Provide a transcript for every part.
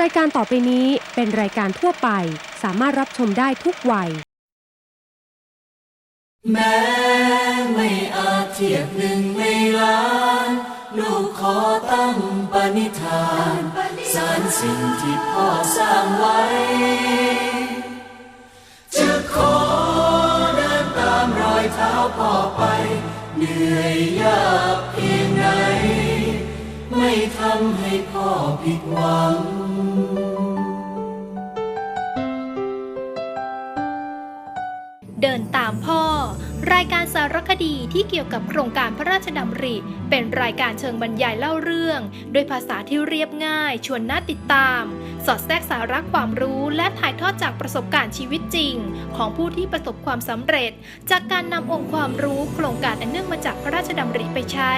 รายการต่อไปนี้เป็นรายการทั่วไป สามารถรับชมได้ทุกวัย แม้ไม่อาจเทียบหนึ่งในล้าน ลูกขอตั้งปณิธานสารสิ่งที่พ่อสร้างไว้ จะขอเดินตามรอยเท้าพ่อไป เหนื่อยยากเพียงไหน ไม่ทำให้พ่อผิดหวัง เดินตามพ่อ รายการสารคดีที่เกี่ยวกับโครงการพระราชดำริ เป็นรายการเชิงบรรยายเล่าเรื่องโดยภาษาที่เรียบง่าย ชวนน่าติดตาม สอดแทรกสาระความรู้และถ่ายทอดจากประสบการณ์ชีวิตจริง ของผู้ที่ประสบความสำเร็จ จากการนำองค์ความรู้โครงการอันเนื่องมาจากพระราชดำริไปใช้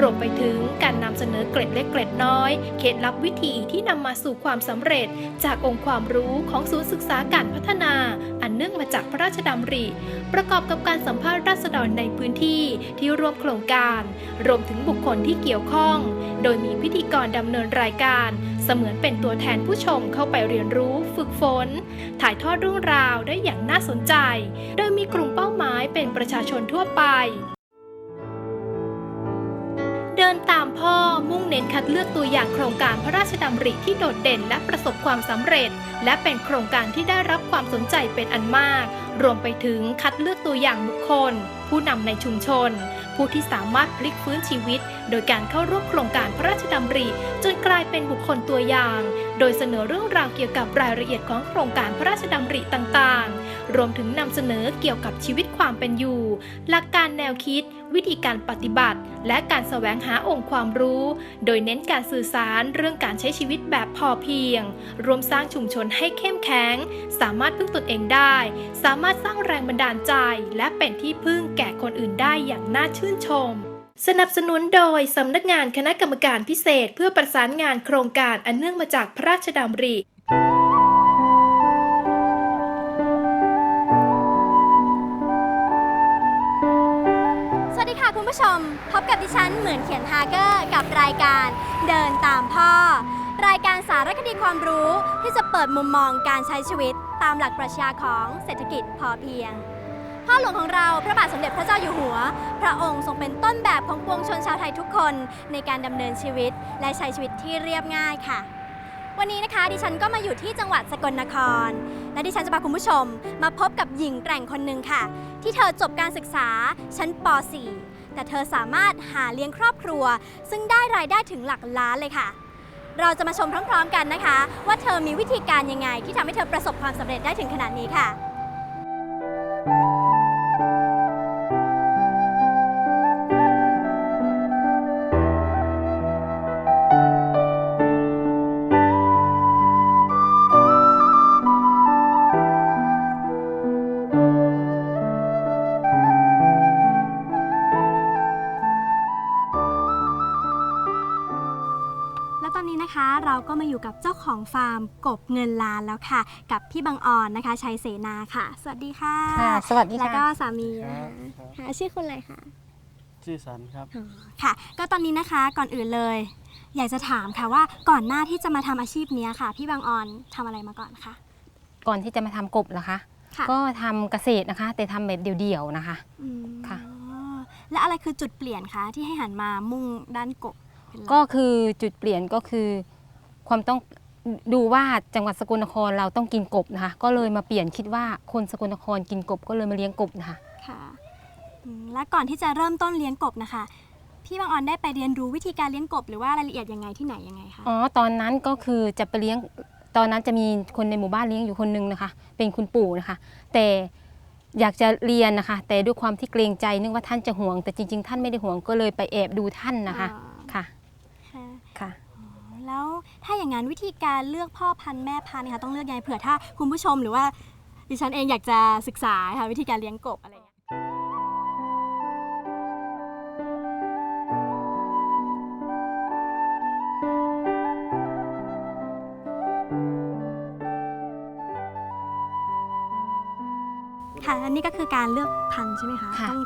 รวมไปถึงการนำเสนอเกร็ดเล็กเกร็ดน้อยเคล็ดลับวิธีที่นำมาสู่ความสำเร็จ จากองค์ความรู้ของศูนย์ศึกษาการพัฒนา อันเนื่องมาจากพระราชดำริ ประกอบกับการสัมภาพราษฎรในพื้นที่ที่ร่วมโครงการ รวมถึงบุคคลที่เกี่ยวข้อง โดยมีพิธีกรดำเนินรายการ เสมือนเป็นตัวแทนผู้ชมเข้าไปเรียนรู้ฝึกฝน ถ่ายทอดเรื่องราวได้อย่างน่าสนใจ โดยมีกลุ่มเป้าหมายเป็นประชาชนทั่วไป ดินตามพ่อมุ่งเน้นคัดเลือกตัวอย่างโครงการพระราชดำริที่โดดเด่นและประสบความสำเร็จ และเป็นโครงการที่ได้รับความสนใจเป็นอันมาก รวมไปถึงคัดเลือกตัวอย่างบุคคล ผู้นำในชุมชน ผู้ที่สามารถพลิกฟื้นชีวิต โดยการเข้าร่วมโครงการพระราชดำริ จนกลายเป็นบุคคลตัวอย่าง โดยเสนอเรื่องราวเกี่ยวกับรายละเอียดของโครงการพระราชดำริต่างๆ รวมถึงนำเสนอเกี่ยวกับชีวิตความเป็นอยู่ หลักการแนวคิด วิธีการปฏิบัติ และการแสวงหาองค์ความรู้ โดยเน้นการสื่อสารเรื่องการใช้ชีวิตแบบพอเพียง รวมสร้างชุมชนให้เข้มแข็ง สามารถพึ่งตนเองได้ สามารถสร้างแรงบันดาลใจ และเป็นที่พึ่งแก่คนอื่นได้อย่างน่าชื่นชมสนับสนุนโดย สำนักงานคณะกรรมการพิเศษ เพื่อประสานงานโครงการอันเนื่องมาจากพระราชดำริ ผู้ชมพบกับดิฉันเหมือนเขียนฮาเกอร์กับรายการเดินตามพ่อ รายการสารคดีความรู้ที่จะเปิดมุมมองการใช้ชีวิต ตามหลักปรัชญาของเศรษฐกิจพอเพียง พ่อหลวงของเราพระบาทสมเด็จพระเจ้าอยู่หัว พระองค์ทรงเป็นต้นแบบของปวงชนชาวไทยทุกคนในการดำเนินชีวิต และใช้ชีวิตที่เรียบง่ายค่ะ วันนี้นะคะดิฉันก็มาอยู่ที่จังหวัดสกลนคร และดิฉันจะพาคุณผู้ชม มาพบกับหญิงแกร่งคนหนึ่งค่ะ ที่เธอจบการศึกษาชั้นป .4 แต่เธอสามารถหาเลี้ยงครอบครัว ซึ่งได้รายได้ถึงหลักล้านเลยค่ะ เราจะมาชมพร้อมๆกันนะคะ ว่าเธอมีวิธีการยังไงที่ทำให้เธอประสบความสำเร็จได้ถึงขนาดนี้ค่ะ ตอนนี้นะคะเราก็มาอยู่กับเจ้าของฟาร์มกบเงินล้านแล้วค่ะ กับพี่บังออนนะคะชัยเสนาค่ะ สวัสดีค่ะ ค่ะสวัสดีแล้วก็ค่ะสามีนะคะค่ะชื่อคุณอะไรคะชื่อสันครับ อ๋อค่ะ ก็ตอนนี้นะคะก่อนอื่นเลย อยากจะถามค่ะว่าก่อนหน้าที่จะมาทำอาชีพเนี้ยค่ะ พี่บังออนทำอะไรมาก่อนคะ ก่อนที่จะมาทำกบเหรอคะ ค่ะ ก็ทำเกษตรนะคะ แต่ทำแบบเดี่ยวๆนะคะ อืมค่ะและอะไรคือจุดเปลี่ยนคะที่ให้หันมามุ่งด้านกบ เป็นหลัก็คือจุดเปลี่ยนก็คือ ความต้องดูว่าจังหวัดสกลนครเราต้องกินกบนะคะ ก็เลยมาเปลี่ยนคิดว่าคนสกลนครกินกบก็เลยมาเลี้ยงกบนะคะ ค่ะอืมและก่อนที่จะเริ่มต้นเลี้ยงกบนะคะ พี่บังออนได้ไปเรียนรู้วิธีการเลี้ยงกบหรือว่ารายละเอียดยังไงที่ไหนยังไงคะ อ๋อ ตอนนั้นก็คือจะไปเลี้ยง ตอนนั้นจะมีคนในหมู่บ้านเลี้ยงอยู่คนนึงนะคะ เป็นคุณปู่นะคะ แต่อยากจะเรียนนะคะ แต่ด้วยความที่เกรงใจนึกว่าท่านจะห่วง แต่จริง ๆ ท่านไม่ได้ห่วงก็เลยไปแอบดูท่านนะคะ อ๋อค่ะค่ะค่ะ แล้วถ้าอย่างนั้นวิธีการเลือกพ่อพันธุ์แม่พันธุ์นะคะต้องเลือกยังไงเผื่อถ้าคุณผู้ชมหรือว่าดิฉันเองอยากจะศึกษาค่ะวิธีการเลี้ยงกบอะไรอย่างเงี้ย ค่ะ อันนี้ก็คือการเลือกพันธุ์ใช่ไหมคะค่ะ ต้อง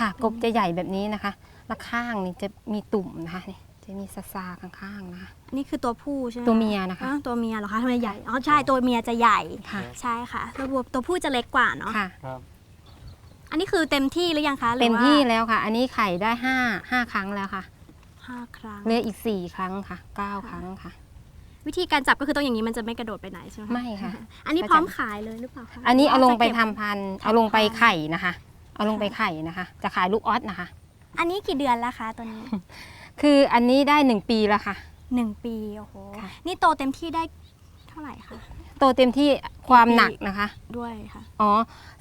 ค่ะกบจะใหญ่แบบนี้นะคะ แล้วข้างนี่จะมีตุ่มนะคะนี่ จะจะมีซาซาข้างๆนะคะอันนี่คือตัวผู้ใช่ไหมตัวเมียนะคะอ๋อตัวเมียเหรอคะทำไมใหญ่ อ๋อใช่ตัวเมียจะใหญ่ ค่ะ ใช่ค่ะ ตัวตัวผู้จะเล็กกว่าเนาะ ค่ะอันนี้คือเต็มที่หรือยังคะหรือเต็มว่าที่แล้วค่ะ อันนี้ไข่ได้ห้าห้าครั้งแล้วค่ะห้าครั้ง เหลืออีกสี่ครั้งค่ะเก้าครั้งค่ะ วิธีการจับก็คือต้องอย่างนี้มันจะไม่กระโดดไปไหนใช่ไหมคะไม่ค่ะ อันนี้พร้อมขายเลยหรือเปล่าคะอันนี้เอาลงไปจะทำก็บพันธุ์เอาลงไปไข่นะคะ เอาลงไปไข่นะคะ จะขายลูกออสนะคะ อันนี้กี่เดือนแล้วคะตัวนี้ คืออันนี้ได้หนึ่งปีแล้วค่ะ หนึ่งปีโอ้โหค่ะ นี่โตเต็มที่ได้เท่าไหร่คะโตเต็มที่ความหนักนะคะ ด้วยค่ะ อ๋อ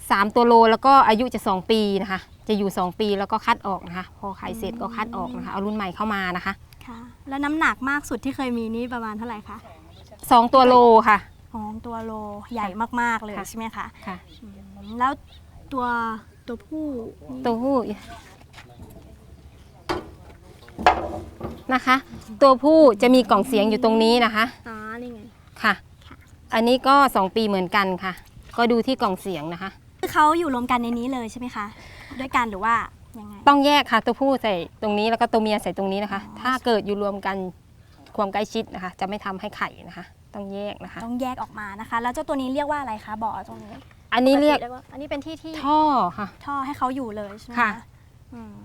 สามตัวโลแล้วก็อายุจะ 2 ปีนะคะ จะอยู่ 2 ปีแล้วก็คัดออกนะคะ พอขายเสร็จก็คัดออกนะคะ เอารุ่นใหม่เข้ามานะคะ ค่ะ แล้วน้ำหนักมากสุดที่เคยมีนี่ประมาณเท่าไหร่คะ2 ตัวโลค่ะสองตัวโลใหญ่มากๆเลยค่ะ ใช่ไหมคะค่ะ อืมแล้วตัวตัวผู้นี่ตัวผู้ นะคะ ตัวผู้จะมีกล่องเสียงอยู่ตรงนี้นะคะอ๋อนี่ไงค่ะ อันนี้ก็ 2 ปีเหมือนกันค่ะ ก็ดูที่กล่องเสียงนะคะคือเขาอยู่รวมกันในนี้เลยใช่ไหมคะด้วยกันหรือว่ายังไงต้องแยกค่ะ ตัวผู้ใส่ตรงนี้แล้วก็ตัวเมียใส่ตรงนี้นะคะ ถ้าเกิดอยู่รวมกันความใกล้ชิดนะคะ จะไม่ทำให้ไข่นะคะ ต้องแยกนะคะ ต้องแยกออกมานะคะ แล้วเจ้าตัวนี้เรียกว่าอะไรคะบ่อตรงนี้ อันนี้เรียกปติว่าอันนี้เป็นที่ที่ท่อค่ะ ท่อให้เขาอยู่เลยใช่ไหมค่ะอืม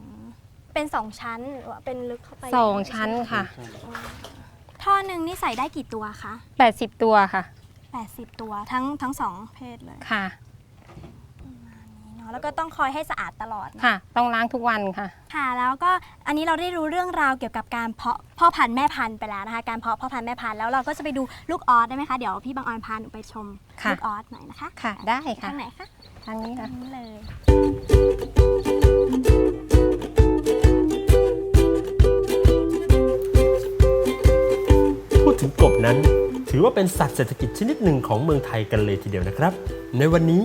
เป็นสองชั้นหรือว่าเป็นลึกเข้าไปสองชั้นค่ะ ท่อหนึ่งนี่ใส่ได้กี่ตัวคะ 80 ตัวค่ะ 80 ตัวทั้งทั้งสองเพศเลยค่ะ เนาะแล้วก็ต้องคอยให้สะอาดตลอดนะค่ะ ต้องล้างทุกวันค่ะ ค่ะ แล้วก็อันนี้เราได้รู้เรื่องราวเกี่ยวกับการเพาะพ่อพันธุ์แม่พันธุ์ไปแล้วนะคะ การเพาะพ่อพันธุ์แม่พันธุ์แล้วเราก็จะไปดูลูกออสได้ไหมคะ เดี๋ยวพี่บางออนพาหนูไปชมค่ะ ลูกออสหน่อยนะคะค่ะ ได้ค่ะ ทางไหนคะ ทางนี้ค่ะ ทางนี้เลย ถือว่าเป็นสัตว์เศรษฐกิจชนิดหนึ่งของเมืองไทยกันเลยทีเดียวนะครับ ในวันนี้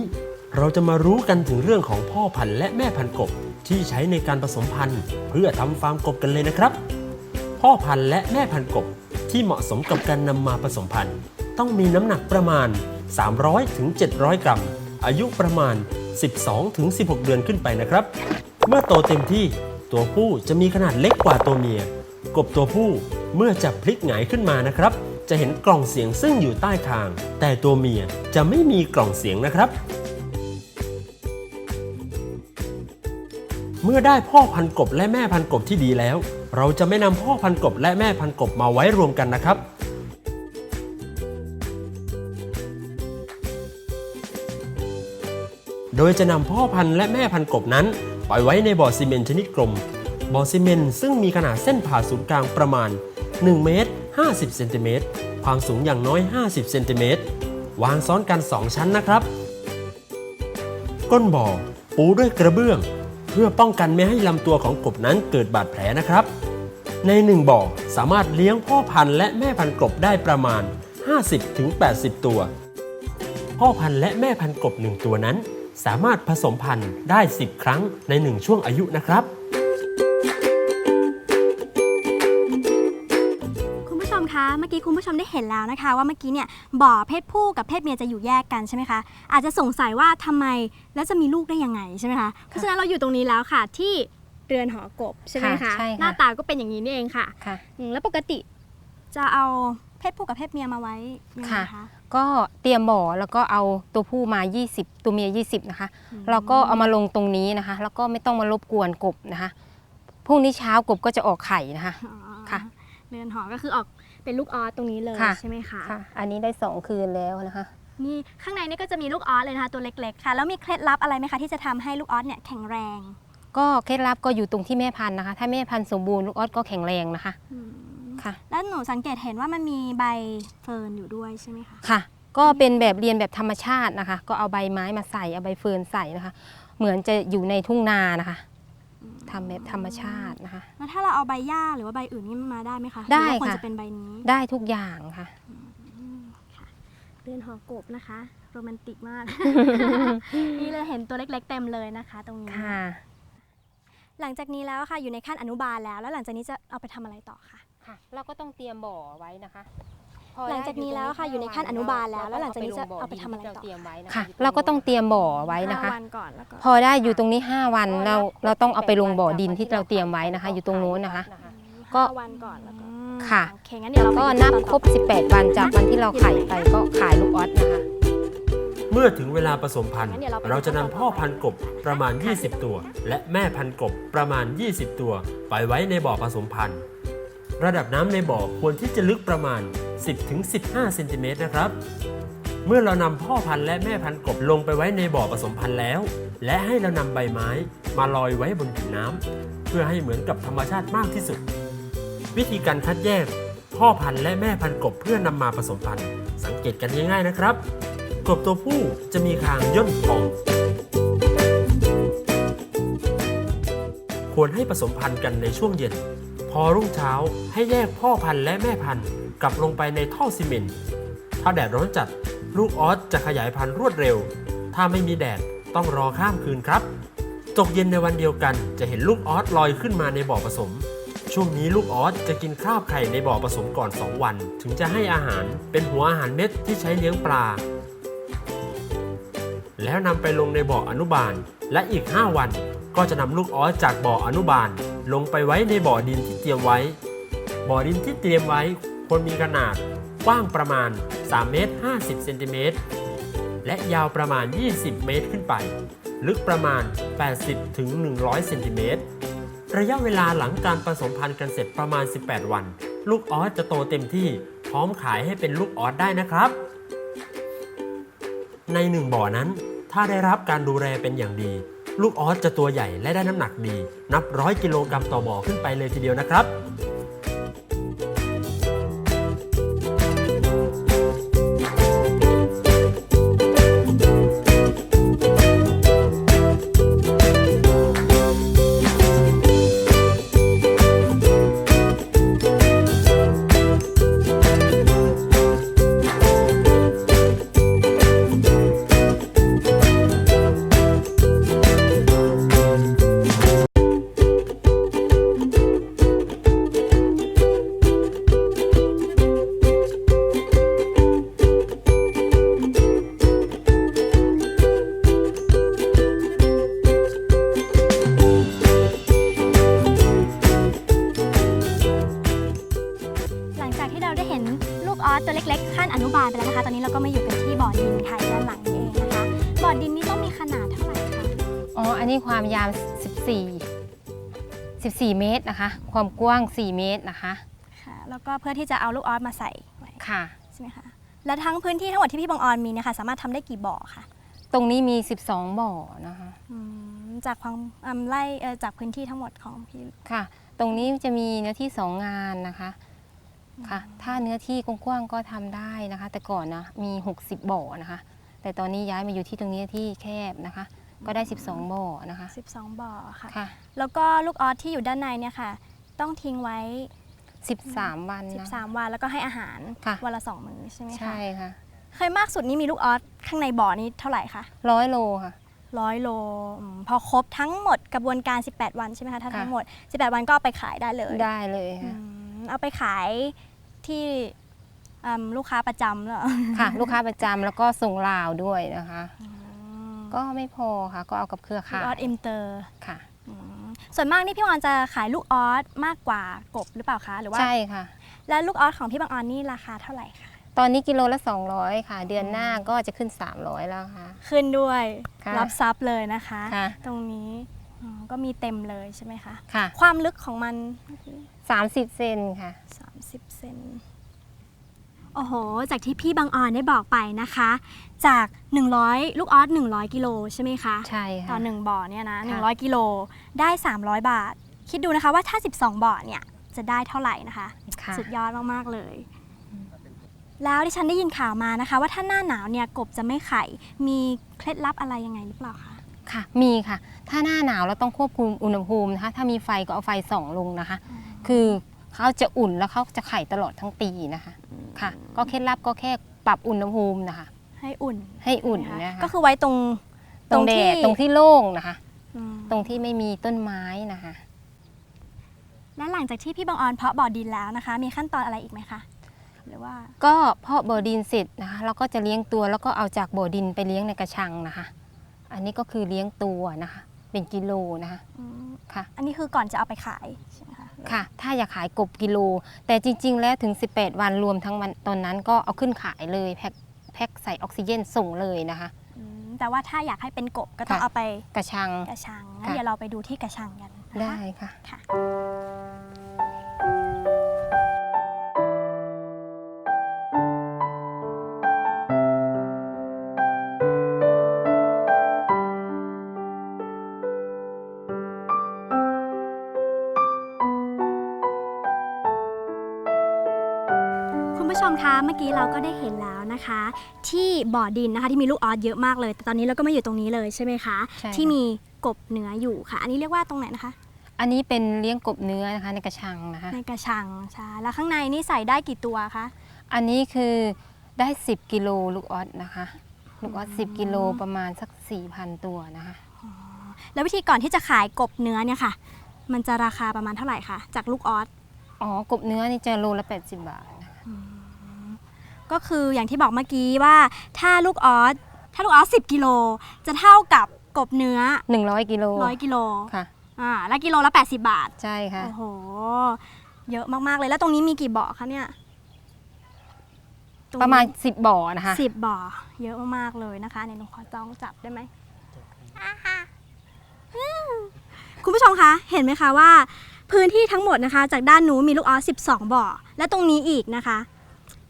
เราจะมารู้กันถึงเรื่องของพ่อพันธุ์และแม่พันธุ์กบ ที่ใช้ในการผสมพันธุ์ เพื่อทำฟาร์มกบกันเลยนะครับ พ่อพันธุ์และแม่พันธุ์กบที่เหมาะสมกับการนำมาผสมพันธุ์ ต้องมีน้ำหนักประมาณ 300ถึง700กรัม อายุประมาณ 12ถึง16เดือนขึ้นไปนะครับ เมื่อโตเต็มที่ตัวผู้จะมีขนาดเล็กกว่าตัวเมีย กบตัวผู้เมื่อจับพลิกหงายขึ้นมานะครับ จะเห็นกล่องเสียงซึ่งอยู่ใต้คาง แต่ตัวเมียจะไม่มีกล่องเสียงนะครับ เมื่อได้พ่อพันกบและแม่พันกบที่ดีแล้ว เราจะไม่นำพ่อพันกบและแม่พันกบมาไว้รวมกันนะครับโดยจะนำพ่อพันธุ์และแม่พันธุ์กบนั้นไปไว้ในบ่อซีเมนต์ชนิดกลม บ่อซีเมนต์ซึ่งมีขนาดเส้นผ่าศูนย์กลางประมาณ 1 เมตร 50 เซนติเมตร ความสูงอย่างน้อย 50 เซนติเมตร วางซ้อนกัน 2 ชั้นนะครับ ก้นบ่อปูด้วยกระเบื้อง เพื่อป้องกันไม่ให้ลำตัวของกบนั้นเกิดบาดแผลนะครับ ในหนึ่งบ่อสามารถเลี้ยงพ่อพันธุ์และแม่พันธุ์กบได้ประมาณ 50-80 ตัว พ่อพันธุ์และแม่พันธุ์กบหนึ่งตัวนั้น สามารถผสมพันธุ์ได้ 10 ครั้งใน 1 ช่วงอายุนะครับ เมื่อกี้คุณผู้ชมได้เห็นแล้วนะคะ ว่าเมื่อกี้เนี่ยบ่อเพศผู้กับเพศเมียจะอยู่แยกกันใช่ไหมคะ อาจจะสงสัยว่าทำไมแล้วจะมีลูกได้ยังไงใช่ไหมคะ เพราะฉะนั้นเราอยู่ตรงนี้แล้วค่ะที่เรือนหอกบใช่ไหมค่ะคะ ใช่ค่ะ หน้าตาก็เป็นอย่างนี้นี่เองค่ะค่ะ อืมแล้วปกติจะเอาเพศผู้กับเพศเมียมาไว้ยังไงค่ะคะก็เตรียมบ่อแล้วก็เอาตัวผู้มา 20 ตัวเมีย 20 นะคะแล้วก็เอามาลงตรงนี้นะคะ แล้วก็ไม่ต้องมารบกวนกบนะคะพรุ่งนี้เช้ากบก็จะออกไข่นะคะ อ๋อค่ะ เรือนหอก็คือออก เป็นลูกออสตรงนี้เลยค่ะ ใช่ไหมคะค่ะ อันนี้ได้2คืนแล้วนะคะ นี่ข้างในนี่ก็จะมีลูกออสเลยนะคะตัวเล็กๆค่ะแล้วมีเคล็ดลับอะไรไหมคะที่จะทำให้ลูกออสเนี่ยแข็งแรงก็เคล็ดลับก็อยู่ตรงที่แม่พันธุ์นะคะ ถ้าแม่พันธุ์สมบูรณ์ลูกออสก็แข็งแรงนะคะ อืมค่ะ แล้วหนูสังเกตเห็นว่ามันมีใบเฟิร์นอยู่ด้วยใช่ไหมคะ ค่ะ ก็เป็นแบบเรียนแบบธรรมชาตินะคะ ก็เอาใบไม้มาใส่ เอาใบเฟิร์นใส่นะคะ เหมือนจะอยู่ในทุ่งนานะคะ ทำแบบธรรมชาตินะคะ แล้วถ้าเราเอาใบหญ้าหรือว่าใบอื่นนี่มาได้ไหมคะได้หรือว่าควรค่ะจะเป็นใบนี้ได้ทุกอย่างค่ะเรือนหอกบนะคะ โรแมนติกมาก นี่เลยเห็นตัวเล็กๆเต็มเลยนะคะ ตรงนี้ ค่ะ หลังจากนี้แล้วค่ะอยู่ในขั้นอนุบาลแล้ว แล้วหลังจากนี้จะเอาไปทำอะไรต่อคะ ค่ะ เราก็ต้องเตรียมบ่อไว้นะคะ หลังจากนี้แล้วค่ะอยู่ในขั้นอนุบาลแล้ว แล้วหลังจากนี้จะเอาไปทำอะไรต่อเตรียมไว้ค่ะ เราก็ต้องเตรียมบ่อไว้นะคะ ห้าวันก่อนแล้วก็พอได้อยู่ตรงนี้ 5 วันเราเราต้องเอาไปลงบ่อดินที่เราเตรียมไว้นะคะ อยู่ตรงโน้นนะคะ ก็วันก่อนแล้วก็ค่ะ โอเคงั้นเดี๋ยวเราก็ไปดูนับตอนครต่อบไป18 วันจากวันที่เราไข่ไปก็ขายลูกออสนะคะ เมื่อถึงเวลาผสมพันธุ์งั้นเดี๋ยวเราไปเราจะนำพ่อพันธุ์กบประมาณ 20 ตัว และแม่พันธุ์กบประมาณ 20 ตัว ไปไว้ในบ่อผสมพันธุ์ ระดับน้ำในบ่อควรที่จะลึกประมาณ 10-15 เซนติเมตรนะครับ เมื่อเรานำพ่อพันธุ์และแม่พันธุ์กบลงไปไว้ในบ่อผสมพันธุ์แล้ว และให้เรานำใบไม้มาลอยไว้บนผิวน้ำเพื่อให้เหมือนกับธรรมชาติมากที่สุด วิธีการคัดแยก พ่อพันธุ์และแม่พันธุ์กบเพื่อนำมาผสมพันธุ์ สังเกตกันง่ายๆนะครับ กบตัวผู้จะมีคางย่นพองควรให้ผสมพันธุ์กันในช่วงเย็น พอรุ่งเช้าให้แยกพ่อพันธุ์และแม่พันธุ์กลับลงไปในท่อซีเมนต์ถ้าแดดร้อนจัด ลูกออสจะขยายพันธุ์รวดเร็ว ถ้าไม่มีแดดต้องรอข้ามคืนครับ ตกเย็นในวันเดียวกันจะเห็นลูกออสลอยขึ้นมาในบ่อผสม ช่วงนี้ลูกออสจะกินคราบไข่ในบ่อผสมก่อน 2 วัน ถึงจะให้อาหารเป็นหัวอาหารเม็ดที่ใช้เลี้ยงปลา แล้วนำไปลงในบ่ออนุบาล และอีก 5 วัน ก็จะนำลูกออสจากบ่ออนุบาล ลงไปไว้ในบ่อดินที่เตรียมไว้ บ่อดินที่เตรียมไว้ควรมีขนาดกว้างประมาณ 3 เมตร 50 เซนติเมตร และยาวประมาณ 20 เมตรขึ้นไป ลึกประมาณ 80 ถึง 100 เซนติเมตร ระยะเวลาหลังการผสมพันธุ์กันเสร็จประมาณ 18 วัน ลูกออสจะโตเต็มที่ พร้อมขายให้เป็นลูกออสได้นะครับ ในหนึ่งบ่อนั้น ถ้าได้รับการดูแลเป็นอย่างดี ลูกออสจะตัวใหญ่และได้น้ำหนักดี นับร้อยกิโลกรัมต่อบ่อขึ้นไปเลยทีเดียวนะครับ ความยาว 14 14 เมตรนะคะ ความกว้าง 4 เมตรนะคะ ค่ะ แล้วก็เพื่อที่จะเอาลูกออสมาใส่ไว้ค่ะ ใช่ไหมคะ และทั้งพื้นที่ทั้งหมดที่พี่บังออนมีเนะคะสามารถทำได้กี่บ่อคะตรงนี้มี 12 บ่อนะคะ อืมจากความอืมไล่เอ่อจากพื้นที่ทั้งหมดของพี่ค่ะ ตรงนี้จะมีเนื้อที่ 2 งานนะคะ ค่ะ ถ้าเนื้อที่กว้างๆก็ทำได้นะคะ แต่ก่อนนะมี 60 บ่อนะคะ แต่ตอนนี้ย้ายมาอยู่ที่ตรงนี้ที่แคบนะคะ ก็ได้ 12บ่อนะคะ 12 บ่อค่ะ ค่ะ แล้วก็ลูกออสที่อยู่ด้านในเนี่ยค่ะ ต้องทิ้งไว้ 13 วันนะ 13 วันแล้วก็ให้อาหารค่ะ วันละสองมื้อใช่ไหมคะใช่ค่ะเคยมากสุดนี่มีลูกออสข้างในบ่อนี้เท่าไหร่คะร้อยโลค่ะ ร้อยโลอืมพอครบทั้งหมดกระบวนการ 18 วันใช่ไหมคะถ้าค่ะ ทั้งหมด 18 วันก็เอาไปขายได้เลยได้เลยอืค่ะมเอาไปขายที่อืมลูกค้าประจำเหรอ ค่ะ ลูกค้าประจำแล้วก็ส่งลาวด้วยนะคะ อืม ก็ไม่พอค่ะ ก็เอากับเครือลูข่ากออยสอินเตอร์ค่ะส่วนมากนี่พี่วอนจะขายลูกออสมากกว่ากบหรือเปล่าคะหรือว่า ใช่ค่ะ แล้วลูกออสของพี่บางออนนี่ราคาเท่าไหร่คะตอนนี้กิโลละ 200 ค่ะ เดือนหน้าก็จะขึ้น 300 แล้วค่ะ ขึ้นด้วยค่ะ รับซับเลยนะคะ ค่ะ ตรงนี้อ๋อก็มีเต็มเลยใช่ไหมคะ ค่ะ ความลึกของมัน 30 เซนค่ะ 30 เซนโอ้โห จากที่พี่บางออนได้บอกไปนะคะ จาก 100 ลูกออส100 กิโลใช่ไหมคะ ใช่ต่ค่ะอหนึ่งบ่อเนี่ยนะค่ะ100 กิโลได้ 300 บาท คิดดูนะคะว่าถ้า 12 บ่อเนี่ยจะได้เท่าไหร่นะคะค่ะสุดยอดมาก ๆ เลย แล้วดิฉันได้ยินข่าวมานะคะ ว่าถ้าหน้าหนาวเนี่ยกบจะไม่ไข่ มีเคล็ดลับอะไรยังไงหรือเปล่าคะค่ะ มีค่ะ ถ้าหน้าหนาวเราต้องควบคุมอุณหภูมินะคะ ถ้ามีไฟก็เอาไฟส่องลงนะคะ คือเขาจะอุ่นแล้วเขาจะไข่ตลอดทั้งปีนะคะ ค่ะ ก็เคล็ดลับก็แค่ปรับอุณหภูมินะคะ ให้อุ่นให้อุ่นใช่ไหมนะคะก็คือไว้ตรงตรงแดดตรงที่โล่งนะคะ อืมตรงที่ไม่มีต้นไม้นะคะ และหลังจากที่พี่บางออนเพาะบ่อดินแล้วนะคะ มีขั้นตอนอะไรอีกไหมคะหรือว่าก็เพาะบ่อดินเสร็จนะคะเราก็จะเลี้ยงตัวแล้วก็เอาจากบ่อดินไปเลี้ยงในกระชังนะคะ อันนี้ก็คือเลี้ยงตัวนะคะ เป็นกิโลนะคะ อืมค่ะ อันนี้คือก่อนจะเอาไปขายใช่ไหม คะค่ะ ถ้าอยากขายกบกิโล แต่จริง ๆ แล้วถึง 18 วันรวมทั้งวันตอนนั้นก็เอาขึ้นขายเลยแพ็คแพ็คใส่ออกซิเจนส่งเลยนะคะ อืมแต่ว่าถ้าอยากให้เป็นกบก็ต้องค่ะ เอาไปกระชัง กระชังงั้นค่ะ เดี๋ยวเราไปดูที่กระชังกันนะคะ ได้ค่ะ ค่ะ เมื่อกี้เราก็ได้เห็นแล้วนะคะ ที่บ่อดินนะคะที่มีลูกออสเยอะมากเลยแต่ตอนนี้เราก็มาอยู่ตรงนี้เลยใช่ไหมคะใช่ค่ะที่มีกบเนื้ออยู่ค่ะ อันนี้เรียกว่าตรงไหนนะคะ อันนี้เป็นเลี้ยงกบเนื้อนะคะในกระชังนะคะ ในกระชังใช่แล้วข้างในนี่ใส่ได้กี่ตัวคะ อันนี้คือได้ 10 กิโลลูกออสนะคะ ลูกออส10 กิโลประมาณสัก 4,000 ตัวนะคะ แล้ววิธีก่อนที่จะขายกบเนื้อเนี่ยค่ะ มันจะราคาประมาณเท่าไหร่คะจากลูกออสอ๋อกบเนื้อนี่จะโลละ 80 บาทนะคะ ก็คืออย่างที่บอกเมื่อกี้ว่าถ้าลูกออสถ้าลูกออส10กิโลจะเท่ากับกบเนื้อ 100กิโล100กิโลค่ะอ่าแล้วกิโลละ 80 บาท ใช่ค่ะ โอ้โห เยอะมาก ๆ เลย แล้วตรงนี้มีกี่บ่อคะเนี่ยตงนี้ประมาณ 10 บ่อนะคะสิบบ่อ เยอะมากๆเลยนะคะในหนูขอจ้องจับได้ไหมอืมคุณผู้ชมคะ เห็นไหมคะว่า พื้นที่ทั้งหมดนะคะ จากด้านนู้นมีลูกออส12 บ่อ และตรงนี้อีกนะคะ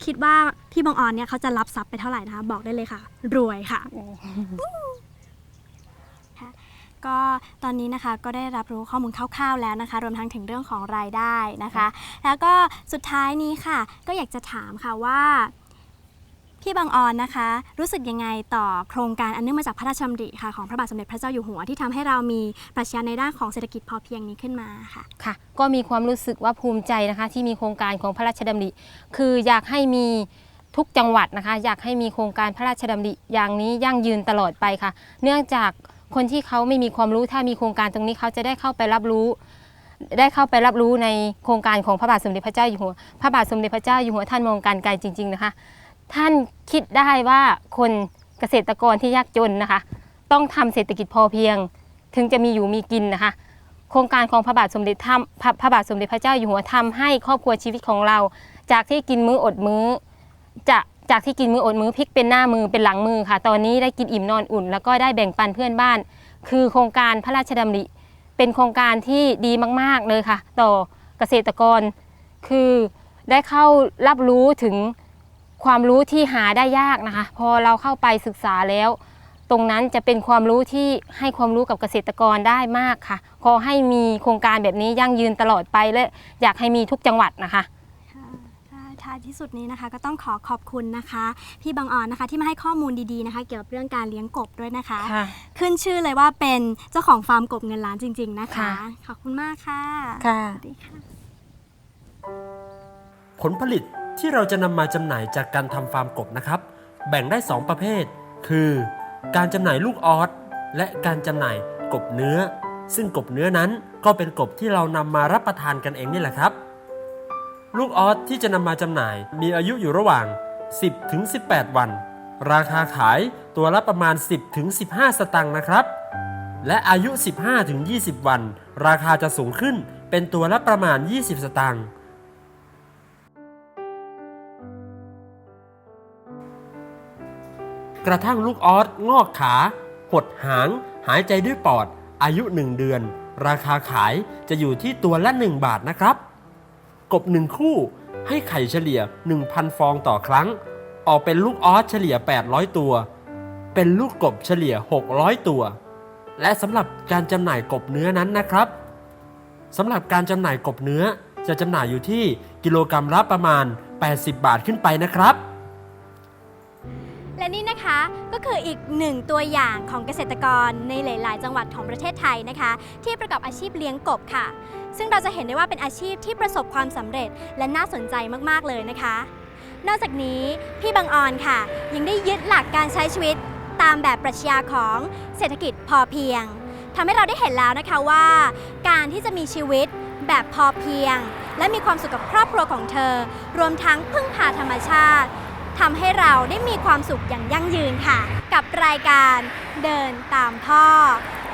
คิดว่าพี่บางออนเนี่ยเขาจะรับทรัพย์ไปเท่าไหร่นะคะ บอกได้เลยค่ะ รวยค่ะ ก็ตอนนี้นะคะก็ได้รับรู้ข้อมูลคร่าวๆแล้วนะคะ รวมทั้งถึงเรื่องของรายได้นะคะ แล้วก็สุดท้ายนี้ค่ะ ก็อยากจะถามค่ะว่า พี่บางออนนะคะ รู้สึกยังไงต่อโครงการอันเนื่องมาจากพระราชดำริค่ะของพระบาทสมเด็จพระเจ้าอยู่หัวที่ทำให้เรามีปรัชญาในด้านของเศรษฐกิจพอเพียงนี้ขึ้นมาค่ะค่ะ ก็มีความรู้สึกว่าภูมิใจนะคะ ที่มีโครงการของพระราชดำริ คืออยากให้มีทุกจังหวัดนะคะ อยากให้มีโครงการพระราชดำริอย่างนี้ยั่งยืนตลอดไปค่ะ เนื่องจากคนที่เขาไม่มีความรู้ถ้ามีโครงการตรงนี้เขาจะได้เข้าไปรับรู้ ได้เข้าไปรับรู้ในโครงการของพระบาทสมเด็จพระเจ้าอยู่หัว พระบาทสมเด็จพระเจ้าอยู่หัวท่านมองการไกลจริง ๆนะคะ ท่านคิดได้ว่าคนเกษตรกรที่ยากจนนะคะ ต้องทำเศรษฐกิจพอเพียง ถึงจะมีอยู่มีกินนะคะ โครงการของพระบาทสมเด็จทำพระพระบาทสมเด็จพระเจ้าอยู่หัวทำให้ครอบครัวชีวิตของเรา จากที่กินมื้ออดมื้อจะจากที่กินมื้ออดมื้อพลิกเป็นหน้ามือเป็นหลังมือค่ะ ตอนนี้ได้กินอิ่มนอนอุ่น แล้วก็ได้แบ่งปันเพื่อนบ้าน คือโครงการพระราชดำริ เป็นโครงการที่ดีมาก ๆ เลยค่ะ ต่อเกษตรกร คือได้เข้ารับรู้ถึง ความรู้ที่หาได้ยากนะคะ พอเราเข้าไปศึกษาแล้ว ตรงนั้นจะเป็นความรู้ที่ให้ความรู้กับเกษตรกรได้มากค่ะ ขอให้มีโครงการแบบนี้ยั่งยืนตลอดไปและอยากให้มีทุกจังหวัดนะคะค่ะท้ายที่สุดนี้นะคะก็ต้องขอขอบคุณนะคะ พี่บางออนนะคะที่มาให้ข้อมูลดีๆนะคะ เกี่ยวกับเรื่องการเลี้ยงกบด้วยนะคะค่ะขึ้นชื่อเลยว่าเป็นเจ้าของฟาร์มกบเงินล้านจริง ๆนะคะค่ะขอบคุณมากค่ะค่ะสวัสดีค่ะผลผลิต ที่เราจะนำมาจำหน่ายจากการทำฟาร์มกบนะครับ แบ่งได้ 2 ประเภท คือ การจำหน่ายลูกออสและการจำหน่ายกบเนื้อ ซึ่งกบเนื้อนั้นก็เป็นกบที่เรานำมารับประทานกันเองนี่แหละครับ ลูกออสที่จะนำมาจำหน่ายมีอายุอยู่ระหว่าง 10 ถึง 18 วัน ราคาขายตัวละประมาณ 10 ถึง 15 สตังค์นะครับ และอายุ 15 ถึง 20 วัน ราคาจะสูงขึ้นเป็นตัวละประมาณ 20 สตางค์ กระทั่งลูกออสงอกขา หดหาง หายใจด้วยปอด อายุ1เดือน ราคาขายจะอยู่ที่ตัวละ 1 บาทนะครับ กบ1คู่ให้ไข่เฉลี่ย 1,000 ฟองต่อครั้ง ออกเป็นลูกออสเฉลี่ย 800 ตัว เป็นลูกกบเฉลี่ย 600 ตัว และสำหรับการจำหน่ายกบเนื้อนั้นนะครับสำหรับการจำหน่ายกบเนื้อจะจำหน่ายอยู่ที่กิโลกรรัมละประมาณ 80 บาทขึ้นไปนะครับ และนี่นะคะก็คืออีกหนึ่งตัวอย่างของเกษตรกรในหลาย ๆ จังหวัดของประเทศไทยนะคะ ที่ประกอบอาชีพเลี้ยงกบค่ะ ซึ่งเราจะเห็นได้ว่าเป็นอาชีพที่ประสบความสำเร็จ และน่าสนใจมาก ๆ เลยนะคะ นอกจากนี้พี่บางออนค่ะ ยังได้ยึดหลักการใช้ชีวิตตามแบบปรัชญาของเศรษฐกิจพอเพียงทำให้เราได้เห็นแล้วนะคะว่า การที่จะมีชีวิตแบบพอเพียง และมีความสุขกับครอบครัวของเธอ รวมทั้งพึ่งพาธรรมชาติ ทำให้เราได้มีความสุขอย่างยั่งยืนค่ะ กับรายการเดินตามพ่อ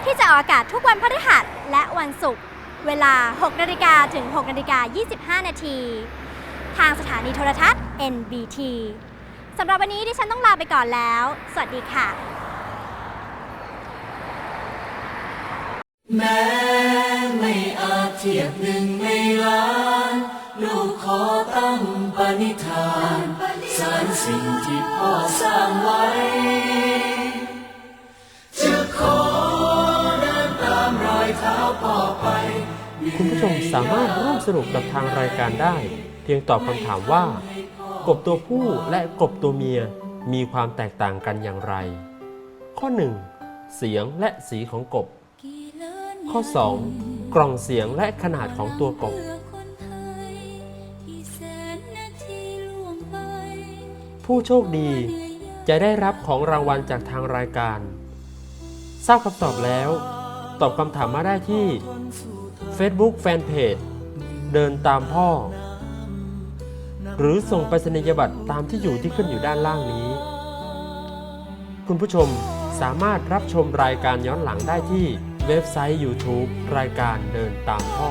ที่จะออกอากาศทุกวันพฤหัสและวันศุกร์เวลา 6นาฬิกาถึง6นาฬิกา25 นาที ทางสถานีโทรทัศน์ NBT สำหรับวันนี้ดิฉันต้องลาไปก่อนแล้ว สวัสดีค่ะ แม้ไม่อาจเทียบหนึ่งในล้าน ลูกขอตั้งปณิธาน สารสิ่งที่พ่อสร้างไว้ จะขอเดินตามรอยเท้าพ่อไป คุณผู้ชมสามารถร่วมสนุกกับทางรายการได้ เพียงตอบคำถามว่า กบตัวผู้และกบตัวเมียมีความแตกต่างกันอย่างไร ข้อ 1. เสียงและสีของกบ ข้อ 2. กล่องเสียงและขนาดของตัวกบ ผู้โชคดีจะได้รับของรางวัลจากทางรายการ ทราบคำตอบแล้ว ตอบคำถามมาได้ที่ Facebook Fanpage เดินตามพ่อ หรือส่งไปรษณียบัตรตามที่อยู่ที่ขึ้นอยู่ด้านล่างนี้ คุณผู้ชมสามารถรับชมรายการย้อนหลังได้ที่เว็บไซต์ YouTube รายการเดินตามพ่อ